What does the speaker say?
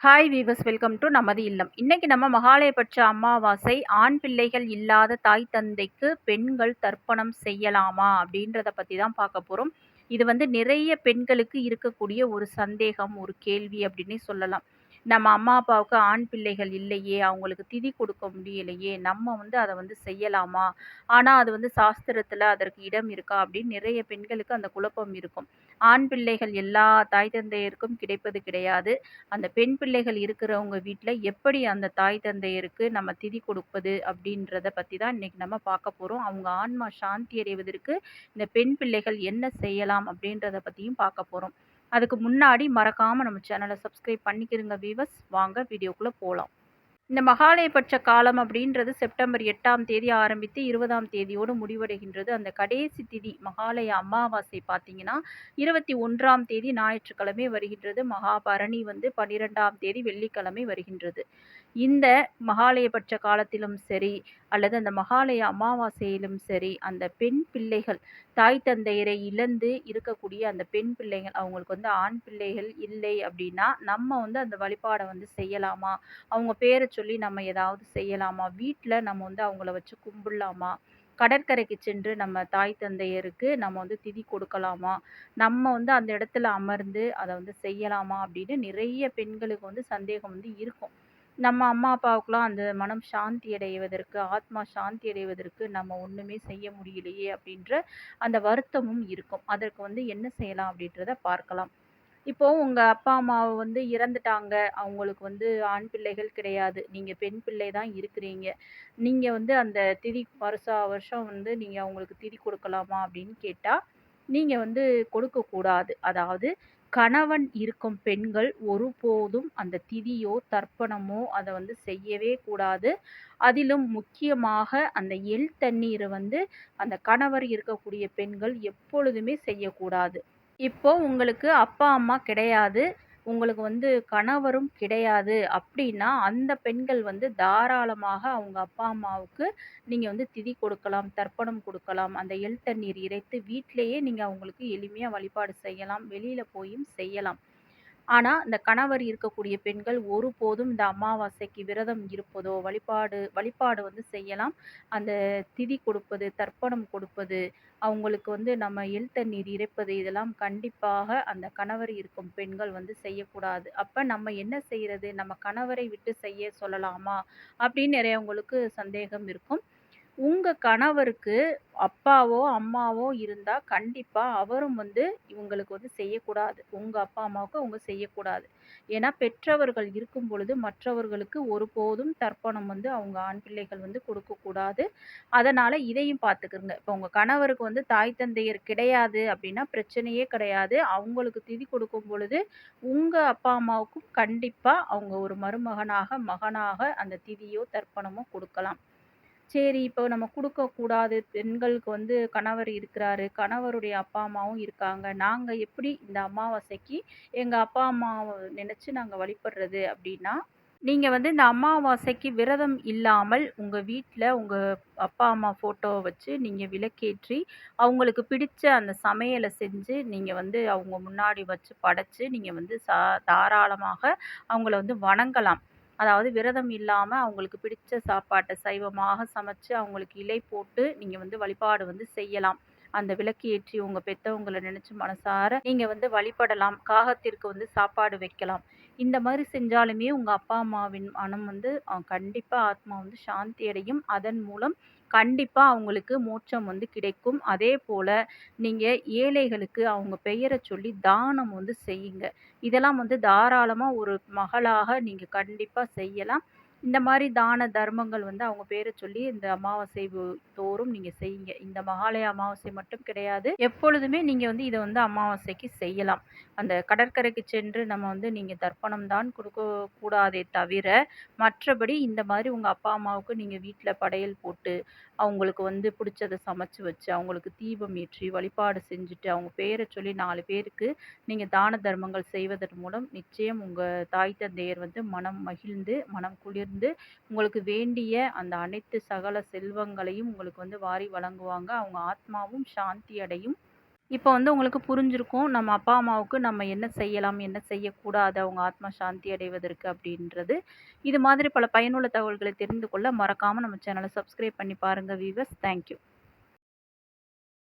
Hi viewers welcome to நமது இல்லம். இன்னைக்கு நம்ம மகாலயபட்ச அமாவாசை ஆண் பிள்ளைகள் இல்லாத தாய் தந்தைக்கு பெண்கள் தர்ப்பணம் செய்யலாமா அப்படின்றத பற்றி தான் பார்க்க போகிறோம் இது வந்து நிறைய பெண்களுக்கு இருக்கக்கூடிய ஒரு சந்தேகம் ஒரு கேள்வி அப்படின்னே சொல்லலாம். நம்ம அம்மா அப்பாவுக்கு ஆண் பிள்ளைகள் இல்லையே அவங்களுக்கு திதி கொடுக்க முடியலையே நம்ம வந்து அதை வந்து செய்யலாமா? ஆனால் அது வந்து சாஸ்திரத்தில் அதற்கு இடம் இருக்கா அப்படின்னு நிறைய பெண்களுக்கு அந்த குழப்பம் இருக்கும். ஆண் பிள்ளைகள் எல்லா தாய் தந்தையருக்கும் கிடைப்பது கிடையாது. அந்த பெண் பிள்ளைகள் இருக்கிறவங்க வீட்டில் எப்படி அந்த தாய் தந்தையருக்கு நம்ம திதி கொடுப்பது அப்படின்றத பற்றி தான் இன்றைக்கி நம்ம பார்க்க போகிறோம் அவங்க ஆன்மா சாந்தி அடைவதற்கு இந்த பெண் பிள்ளைகள் என்ன செய்யலாம் அப்படின்றத பற்றியும் பார்க்க போகிறோம் அதுக்கு முன்னாடி மறக்காமல் நம்ம சேனலை சப்ஸ்கிரைப் பண்ணிக்கிறங்க வீவர்ஸ் வாங்க வீடியோக்குள்ளே போகலாம் இந்த மகாலயபட்ச காலம் அப்படின்றது செப்டம்பர் எட்டாம் தேதி ஆரம்பித்து இருபதாம் தேதியோடு முடிவடைகின்றது. அந்த கடைசி திதி மகாலய அமாவாசை பார்த்தீங்கன்னா இருபத்தி ஒன்றாம் தேதி ஞாயிற்றுக்கிழமை வருகின்றது. மகாபரணி வந்து பன்னிரெண்டாம் தேதி வெள்ளிக்கிழமை வருகின்றது. இந்த மகாலயபட்ச காலத்திலும் சரி அல்லது அந்த மகாலய அமாவாசையிலும் சரி அந்த பெண் பிள்ளைகள் தாய் தந்தையரை இழந்து இருக்கக்கூடிய அந்த பெண் பிள்ளைகள் அவங்களுக்கு வந்து ஆண் பிள்ளைகள் இல்லை அப்படின்னா நம்ம வந்து அந்த வழிபாடை வந்து செய்யலாமா? அவங்க பேரை சொல்லி நம்ம ஏதாவது செய்யலாமா? வீட்டில் நம்ம வந்து அவங்கள வச்சு கும்பிடலாமா? கடற்கரைக்கு சென்று நம்ம தாய் தந்தையருக்கு நம்ம வந்து திதி கொடுக்கலாமா? நம்ம வந்து அந்த இடத்துல அமர்ந்து அதை வந்து செய்யலாமா? அப்படின்னு நிறைய பெண்களுக்கு வந்து சந்தேகம் வந்து இருக்கும். நம்ம அம்மா அப்பாவுக்குலாம் அந்த மனம் சாந்தி அடைவதற்கு ஆத்மா சாந்தி அடைவதற்கு நம்ம ஒன்றுமே செய்ய முடியலையே அப்படின்ற அந்த வருத்தமும் இருக்கும். அதற்கு வந்து என்ன செய்யலாம் அப்படின்றத பார்க்கலாம். இப்போ உங்கள் அப்பா அம்மா வந்து இறந்துட்டாங்க. அவங்களுக்கு வந்து ஆண் பிள்ளைகள் கிடையாது. நீங்கள் பெண் பிள்ளை தான் இருக்கிறீங்க. நீங்கள் வந்து அந்த திதி வருஷா வருஷம் வந்து நீங்கள் அவங்களுக்கு திதி கொடுக்கலாமா அப்படின்னு கேட்டால் நீங்கள் வந்து கொடுக்கக்கூடாது. அதாவது கணவன் இருக்கும் பெண்கள் ஒருபோதும் அந்த திதியோ தர்ப்பணமோ அதை வந்து செய்யவே கூடாது. அதிலும் முக்கியமாக அந்த எள் தண்ணீரை வந்து அந்த கணவர் இருக்கக்கூடிய பெண்கள் எப்பொழுதுமே செய்யக்கூடாது. இப்போ உங்களுக்கு அப்பா அம்மா கிடையாது. உங்களுக்கு வந்து கணவரும் கிடையாது. அப்படின்னா அந்த பெண்கள் வந்து தாராளமாக அவங்க அப்பா அம்மாவுக்கு நீங்கள் வந்து திதி கொடுக்கலாம் தர்ப்பணம் கொடுக்கலாம். அந்த எள் தண்ணீர் இறைத்து வீட்டிலேயே நீங்கள் அவங்களுக்கு எளிமையாக வழிபாடு செய்யலாம். வெளியில் போயும் செய்யலாம். ஆனால் இந்த கணவர் இருக்கக்கூடிய பெண்கள் ஒருபோதும் இந்த அமாவாசைக்கு விரதம் இருப்பதோ வழிபாடு வழிபாடு வந்து செய்யலாம். அந்த திதி கொடுப்பது தர்ப்பணம் கொடுப்பது அவங்களுக்கு வந்து நம்ம எள் தண்ணீர் இறைப்பது இதெல்லாம் கண்டிப்பாக அந்த கணவர் இருக்கும் பெண்கள் வந்து செய்யக்கூடாது. அப்போ நம்ம என்ன செய்கிறது நம்ம கணவரை விட்டு செய்ய சொல்லலாமா? அப்படின்னு நிறையவங்களுக்கு சந்தேகம் இருக்கும். உங்கள் கணவருக்கு அப்பாவோ அம்மாவோ இருந்தால் கண்டிப்பாக அவரும் வந்து இவங்களுக்கு வந்து செய்யக்கூடாது. உங்கள் அப்பா அம்மாவுக்கு அவங்க செய்யக்கூடாது. ஏன்னா பெற்றவர்கள் இருக்கும் பொழுது மற்றவர்களுக்கு ஒருபோதும் தர்ப்பணம் வந்து அவங்க ஆண் பிள்ளைகள் வந்து கொடுக்கக்கூடாது. அதனால் இதையும் பார்த்துக்கிறங்க இப்போ உங்கள் கணவருக்கு வந்து தாய் தந்தையர் கிடையாது அப்படின்னா பிரச்சனையே கிடையாது. அவங்களுக்கு திதி கொடுக்கும் பொழுது உங்கள் அப்பா அம்மாவுக்கும் கண்டிப்பாக அவங்க ஒரு மருமகனாக மகனாக அந்த திதியோ தர்ப்பணமோ கொடுக்கலாம். சரி இப்போ நம்ம கொடுக்கக்கூடாது பெண்களுக்கு வந்து கணவர் இருக்கிறாரு. கணவருடைய அப்பா அம்மாவும் இருக்காங்க. நாங்கள் எப்படி இந்த அமாவாசைக்கு எங்கள் அப்பா அம்மாவை நினச்சி நாங்கள் வழிபடுறது அப்படின்னா நீங்கள் வந்து இந்த அமாவாசைக்கு விரதம் இல்லாமல் உங்கள் வீட்டில் உங்கள் அப்பா அம்மா ஃபோட்டோவை வச்சு நீங்கள் விளக்கேற்றி அவங்களுக்கு பிடிச்ச அந்த சமையலை செஞ்சு நீங்கள் வந்து அவங்க முன்னாடி வச்சு படைச்சு நீங்கள் வந்து சா தாராளமாக அவங்கள வந்து வணங்கலாம். அதாவது விரதம் இல்லாமல் அவங்களுக்கு பிடித்த சாப்பாட்டை சைவமாக சமைச்சு அவங்களுக்கு இலை போட்டு நீங்கள் வந்து வழிபாடு வந்து செய்யலாம். அந்த விளக்கு ஏற்றி உங்கள் பெற்றவங்களை நினச்சி மனசார நீங்கள் வந்து வழிபடலாம். காகத்திற்கு வந்து சாப்பாடு வைக்கலாம். இந்த மாதிரி செஞ்சாலுமே உங்கள் அப்பா அம்மாவின் மனம் வந்து கண்டிப்பாக ஆத்மா வந்து சாந்தி அடையும். அதன் மூலம் கண்டிப்பாக அவங்களுக்கு மோட்சம் வந்து கிடைக்கும். அதே போல் நீங்கள் ஏழைகளுக்கு அவங்க பெயரை சொல்லி தானம் வந்து செய்யுங்க. இதெல்லாம் வந்து தாராளமாக ஒரு மகளாக நீங்கள் கண்டிப்பாக செய்யலாம். இந்த மாதிரி தான தர்மங்கள் வந்து அவங்க பேரை சொல்லி இந்த அமாவாசை தோறும் நீங்கள் செய்யுங்க. இந்த மகாலய அமாவாசை மட்டும் கிடையாது. எப்பொழுதுமே நீங்கள் வந்து இதை வந்து அமாவாசைக்கு செய்யலாம். அந்த கடற்கரைக்கு சென்று நம்ம வந்து நீங்கள் தர்ப்பணம் தான் கொடுக்க கூடாதே தவிர மற்றபடி இந்த மாதிரி உங்கள் அப்பா அம்மாவுக்கு நீங்கள் வீட்டில் படையல் போட்டு அவங்களுக்கு வந்து பிடிச்சத சமைச்சு வச்சு அவங்களுக்கு தீபம் ஏற்றி வழிபாடு செஞ்சுட்டு அவங்க பேரை சொல்லி நாலு பேருக்கு நீங்கள் தான தர்மங்கள் செய்வதன் மூலம் நிச்சயம் உங்கள் தாய் தந்தையர் வந்து மனம் மகிழ்ந்து மனம் குளிர் இருந்து உங்களுக்கு வேண்டிய அந்த அனைத்து சகல செல்வங்களையும் உங்களுக்கு வந்து வாரி வழங்குவாங்க. அவங்க ஆத்மாவும் சாந்தி அடையும். இப்போ வந்து உங்களுக்கு புரிஞ்சிருக்கும் நம்ம அப்பா அம்மாவுக்கு நம்ம என்ன செய்யலாம் என்ன செய்யக்கூடாது அவங்க ஆத்மா சாந்தி அடைவதற்கு அப்படின்றது. இது மாதிரி பல பயனுள்ள தகவல்களை தெரிந்து கொள்ள மறக்காமல் நம்ம சேனலை சப்ஸ்கிரைப் பண்ணி பாருங்கள் வீவர்ஸ் தேங்க்யூ